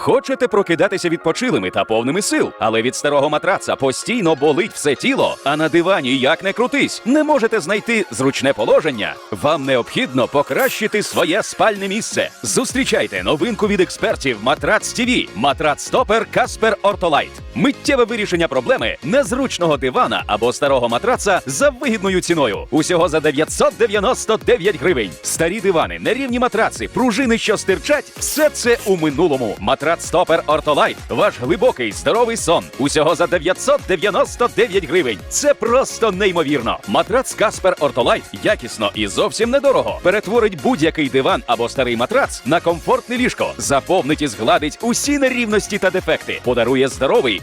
Хочете прокидатися відпочилими та повними сил, але від старого матраца постійно болить все тіло, а на дивані як не крутись, не можете знайти зручне положення. Вам необхідно покращити своє спальне місце. Зустрічайте новинку від експертів Матрац ТІВІ, Матрац Стопер Каспер Ортолайт. Миттєве вирішення проблеми незручного дивана або старого матраца за вигідною ціною. Усього за 999 гривень. Старі дивани, нерівні матраци, пружини, що стирчать, все це у минулому. Матрац Стопер Ортолайт. Ваш глибокий здоровий сон. Усього за 999 гривень. Це просто неймовірно. Матрац Каспер Ортолайт якісно і зовсім недорого. Перетворить будь-який диван або старий матрац на комфортне ліжко. Заповнить і згладить усі нерівності та дефекти. Подарує здоровий,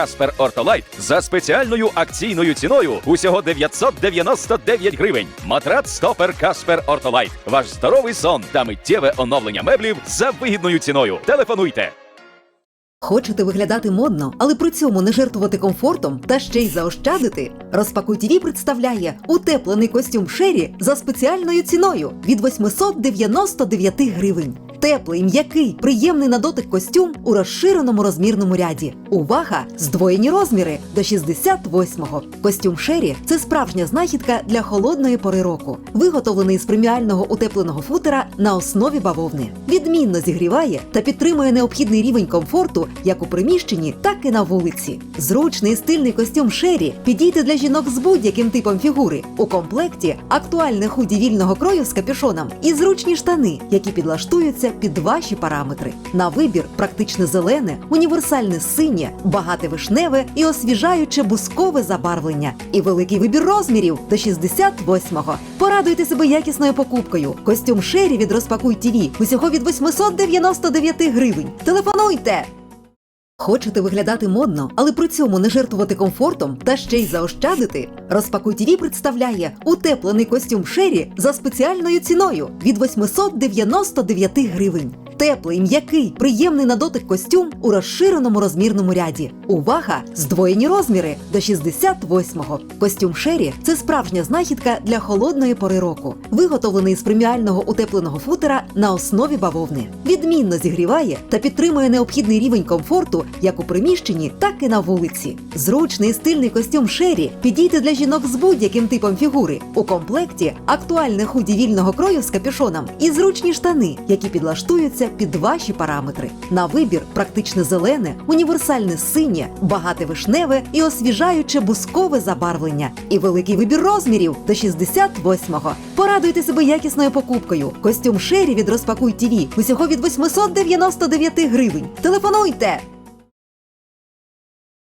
Каспер Ортолайт за спеціальною акційною ціною усього 999 гривень. Матрац стопер Каспер Ортолайт. Ваш здоровий сон та миттєве оновлення меблів за вигідною ціною. Телефонуйте. Хочете виглядати модно, але при цьому не жертвувати комфортом та ще й заощадити? Розпакуй ТВ представляє утеплений костюм Шері за спеціальною ціною від 899 гривень. Теплий, м'який, приємний на дотик костюм у розширеному розмірному ряді. Увага! Здвоєні розміри до 68-го. Костюм Шері це справжня знахідка для холодної пори року, виготовлений з преміального утепленого футера на основі бавовни. Відмінно зігріває та підтримує необхідний рівень комфорту як у приміщенні, так і на вулиці. Зручний стильний костюм Шері підійде для жінок з будь-яким типом фігури. У комплекті актуальне худі вільного крою з капюшоном і зручні штани, які підлаштуються під ваші параметри. На вибір практичне зелене, універсальне синє, багате вишневе і освіжаюче бускове забарвлення. І великий вибір розмірів до 68-го. Порадуйте себе якісною покупкою. Костюм Шері від Розпакуй ТВ усього від 899 гривень. Телефонуйте! Хочете виглядати модно, але при цьому не жертвувати комфортом та ще й заощадити? Розпакуй ТВ представляє утеплений костюм Шері за спеціальною ціною від 899 гривень. Теплий, м'який, приємний на дотик костюм у розширеному розмірному ряді. Увага! Здвоєні розміри до 68-го. Костюм Шері це справжня знахідка для холодної пори року, виготовлений з преміального утепленого футера на основі бавовни. Відмінно зігріває та підтримує необхідний рівень комфорту як у приміщенні, так і на вулиці. Зручний стильний костюм Шері підійде для жінок з будь-яким типом фігури. У комплекті актуальне худі вільного крою з капюшоном і зручні штани, які підлаштуються під ваші параметри. На вибір практичне зелене, універсальне синє, багате вишневе і освіжаюче бускове забарвлення. І великий вибір розмірів до 68-го. Порадуйте себе якісною покупкою. Костюм Шері від Розпакуй ТВ усього від 899 гривень. Телефонуйте!